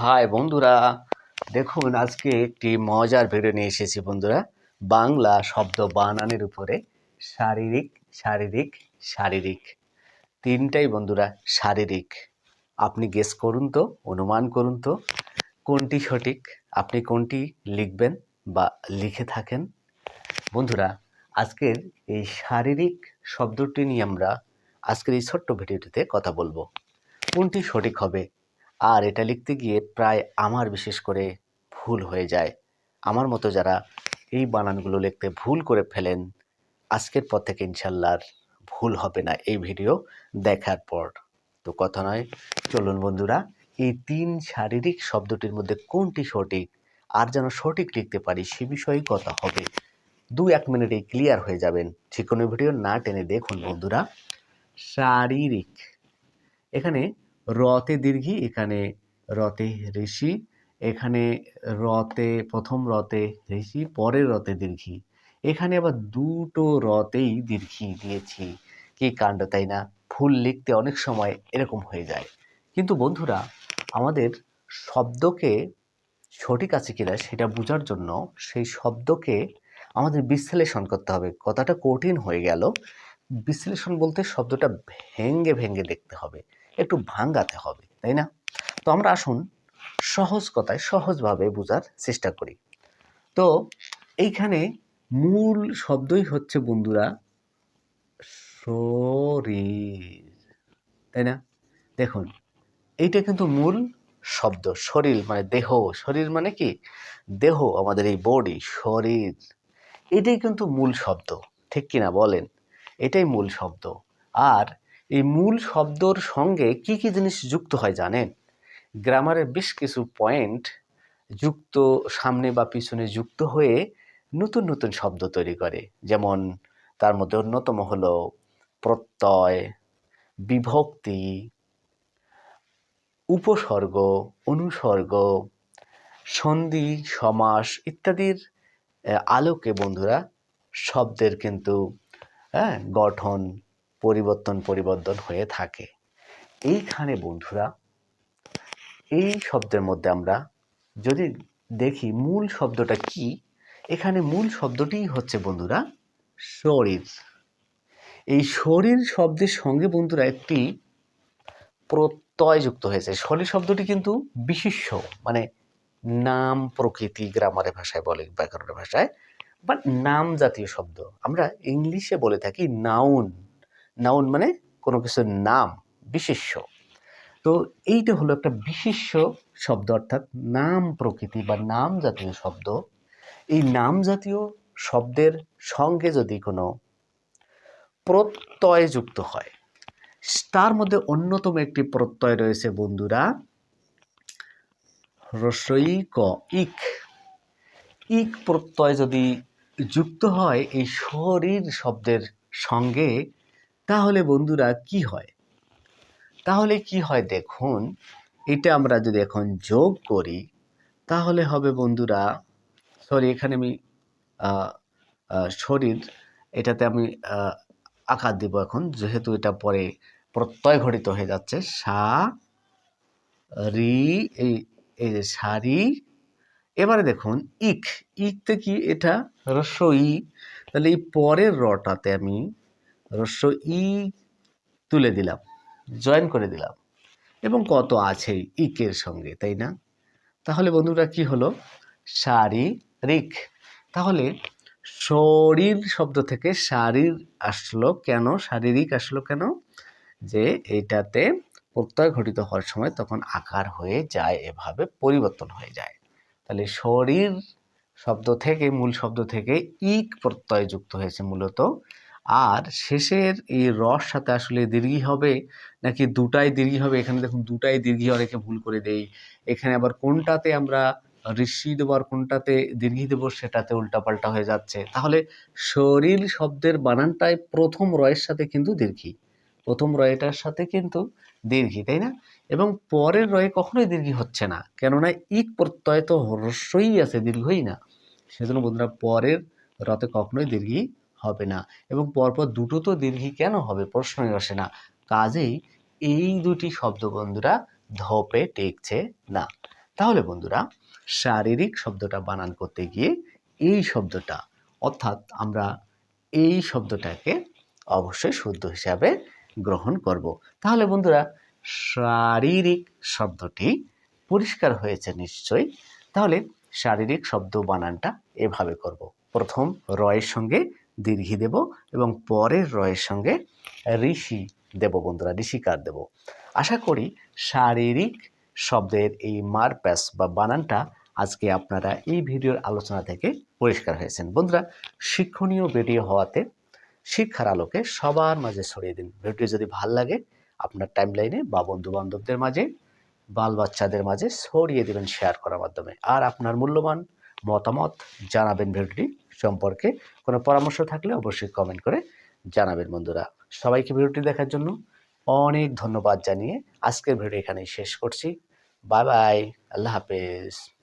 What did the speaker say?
High বন্ধুরা, দেখুন আজকে একটি মজার ভিডিও নিয়ে এসেছি বন্ধুরা। বাংলা শব্দ বানানের উপরে শারীরিক শারীরিক শারীরিক। তিনটাই বন্ধুরা, শারীরিক। আপনি গেস করুন তো, অনুমান করুন তো, কোনটি সঠিক? আপনি কোনটি লিখবেন বা লিখে থাকেন? বন্ধুরা, আজকের এই শারীরিক শব্দটি নিয়ে আমরা আজকের এই ছোট্ট ভিডিওটিতে কথা বলব। কোনটি সঠিক হবে? আর এটা লিখতে গিয়ে প্রায় আমার বিশেষ করে ভুল হয়ে যায়। আমার মতো যারা এই বানানগুলো লিখতে ভুল করে ফেলেন, আজকের পর থেকে ইনশাল্লাহ ভুল হবে না এই ভিডিও দেখার পর। তো কথা নয়, চলুন বন্ধুরা, এই তিন শারীরিক শব্দটির মধ্যে কোনটি সঠিক, আর যেন সঠিক লিখতে পারি সে বিষয়ে কথা হবে। দু এক মিনিটেই ক্লিয়ার হয়ে যাবেন। যে কোনো ভিডিও না টেনে দেখুন বন্ধুরা। শারীরিক। এখানে রতে দীর্ঘি, এখানে রতে ঋষি, এখানে রতে, প্রথম রতে ঋষি, পরের রতে দীর্ঘি। এখানে আবার দুটো রতেই দীর্ঘি দিয়েছি। কি কাণ্ড, তাই না? ভুল লিখতে অনেক সময় এরকম হয়ে যায়। কিন্তু বন্ধুরা, আমাদের শব্দকে সঠিক আছে কিনা সেটা বোঝার জন্য সেই শব্দকে আমাদের বিশ্লেষণ করতে হবে। কথাটা কঠিন হয়ে গেল। বিশ্লেষণ বলতে শব্দটা ভেঙ্গে ভেঙ্গে দেখতে হবে। একটু ভাঙ্গাতে হবে, তাই না? তো আমরা আসুন সহজ কথায় সহজভাবে বোঝার চেষ্টা করি। তো এইখানে মূল শব্দই হচ্ছে বন্ধুরা শরীর, তাই না? দেখুন, এইটা কিন্তু মূল শব্দ, শরীর মানে দেহ। শরীর মানে কি? দেহ, আমাদের এই বডি শরীর। এটাই কিন্তু মূল শব্দ, ঠিক কিনা বলেন? এটাই মূল শব্দ। আর এই মূল শব্দর সঙ্গে কি কি জিনিস যুক্ত হয় জানেন? গ্রামারের বেশ কিছু পয়েন্ট যুক্ত, সামনে বা পিছনে যুক্ত হয়ে নতুন নতুন শব্দ তৈরি করে। যেমন, তার মধ্যে অন্যতম হলো প্রত্যয়, বিভক্তি, উপসর্গ, অনুসর্গ, সন্ধি, সমাস ইত্যাদির আলোকে বন্ধুরা শব্দের কিন্তু হ্যাঁ গঠন পরিবর্তন পরিবর্তন হয়ে থাকে। এইখানে বন্ধুরা, এই শব্দের মধ্যে আমরা যদি দেখি মূল শব্দটা কি, এখানে মূল শব্দটি হচ্ছে বন্ধুরা শরীর। এই শরীর শব্দের সঙ্গে বন্ধুরা একটি প্রত্যয় যুক্ত হয়েছে। শরীর শব্দটি কিন্তু বিশিষ্য মানে নাম প্রকৃতি গ্রামারের ভাষায় বলে, ব্যাকরণের ভাষায়, বা নাম জাতীয় শব্দ। আমরা ইংলিশে বলে থাকি নাউন। নাউন মানে কোনো কিছুর নাম, বিশেষ্য। তো এইটা হলো একটা বিশেষ্য শব্দ, অর্থাৎ নাম প্রকৃতি বা নাম জাতীয় শব্দ। এই নাম জাতীয় শব্দের সঙ্গে যদি কোনো প্রত্যয় যুক্ত হয়, তার মধ্যে অন্যতম একটি প্রত্যয় রয়েছে, বন্ধুরা রসই ক, ইক। ইক প্রত্যয় যদি যুক্ত হয়, এই শরীর শব্দের সঙ্গে তাহলে বন্ধুরা কি হয়? তাহলে কি হয় দেখুন, এটা আমরা যদি এখন যোগ করি, তাহলে হবে বন্ধুরা সরি এখানে আমি শরীর, এটাতে আমি আকার দিব এখন, যেহেতু এটা পরে প্রত্যয় ঘটিত হয়ে যাচ্ছে, সা, রি, এই এই যে সারি এবারে দেখুন ইক ইকতে কি এটা? রস্য, ই, তাহলে এই পরের রটাতে আমি রস্য ই তুলে দিলাম, জয়েন করে দিলাম। এবং কত আছে ইকের সঙ্গে, তাই না? তাহলে বন্ধুরা কি হলো? শারীরিক। তাহলে শরীর শব্দ থেকে শারীর আসলো কেন? শারীরিক আসলো কেন? যে এইটাতে প্রত্যয় ঘটিত হওয়ার সময় তখন আকার হয়ে যায়, এভাবে পরিবর্তন হয়ে যায়। তাহলে শরীর শব্দ থেকে, মূল শব্দ থেকে ইক প্রত্যয় যুক্ত হয়েছে মূলত আর শেষের এই রস সাথে আসলে দীর্ঘি হবে? নাকি দুটাই দীর্ঘি হবে? এখানে দেখুন, দুটাই দীর্ঘি অনেকে ভুল করে দেই। এখানে আবার কোনটাতে আমরা ঋষি দেবো আর কোনটাতে দীর্ঘি দেবো, সেটাতে উল্টাপাল্টা হয়ে যাচ্ছে। তাহলে শরীর শব্দের বানানটাই প্রথম রয়ের সাথে কিন্তু দীর্ঘি। প্রথম রয়টার সাথে কিন্তু দীর্ঘি, তাই না? এবং পরের রয়ে কখনোই দীর্ঘি হচ্ছে না। কেননা ইক প্রত্যয় তো হ্রস্বই আছে, দীর্ঘই না। সেজন্য বন্ধুরা, পরের রতে কখনোই দীর্ঘি হবে না। এবং পরপর দুটো তো দীর্ঘি কেন হবে? প্রশ্নই আসে না। কাজেই এই দুটি শব্দ বন্ধুরা ধপে টেকছে না। তাহলে বন্ধুরা, শারীরিক শব্দটা বানান করতে গিয়ে এই শব্দটা, অর্থাৎ আমরা এই শব্দটাকে অবশ্যই শুদ্ধ হিসাবে গ্রহণ করব। তাহলে বন্ধুরা, শারীরিক শব্দটি পরিষ্কার হয়েছে নিশ্চয়ই। তাহলে শারীরিক শব্দ বানানটা এভাবে করব। প্রথম রয়ের সঙ্গে দীর্ঘি দেব এবং পরের রয়ের সঙ্গে ঋষি দেব বন্ধুরা, ঋষিকার দেব। আশা করি শারীরিক শব্দের এই মারপ্যাস বা বানানটা আজকে আপনারা এই ভিডিওর আলোচনা থেকে পরিষ্কার হয়েছেন। বন্ধুরা, শিক্ষণীয় ভিডিও হওয়াতে শিক্ষার আলোকে সবার মাঝে ছড়িয়ে দিন। ভিডিও যদি ভালো লাগে, আপনার টাইমলাইনে বা বন্ধু বান্ধবদের মাঝে বাল বাচ্চাদের মাঝে ছড়িয়ে দেবেন শেয়ার করার মাধ্যমে। আর আপনার মূল্যবান মতামত জানাবেন ভিডিওটি সম্পর্কে কোনো পরামর্শ থাকলে অবশ্যই কমেন্ট করে জানাবেন বন্ধুরা। সবাইকে ভিডিওটি দেখার জন্য অনেক ধন্যবাদ জানিয়ে আজকের ভিডিও এখানেই শেষ করছি। বাই বাই আল্লাহ হাফেজ।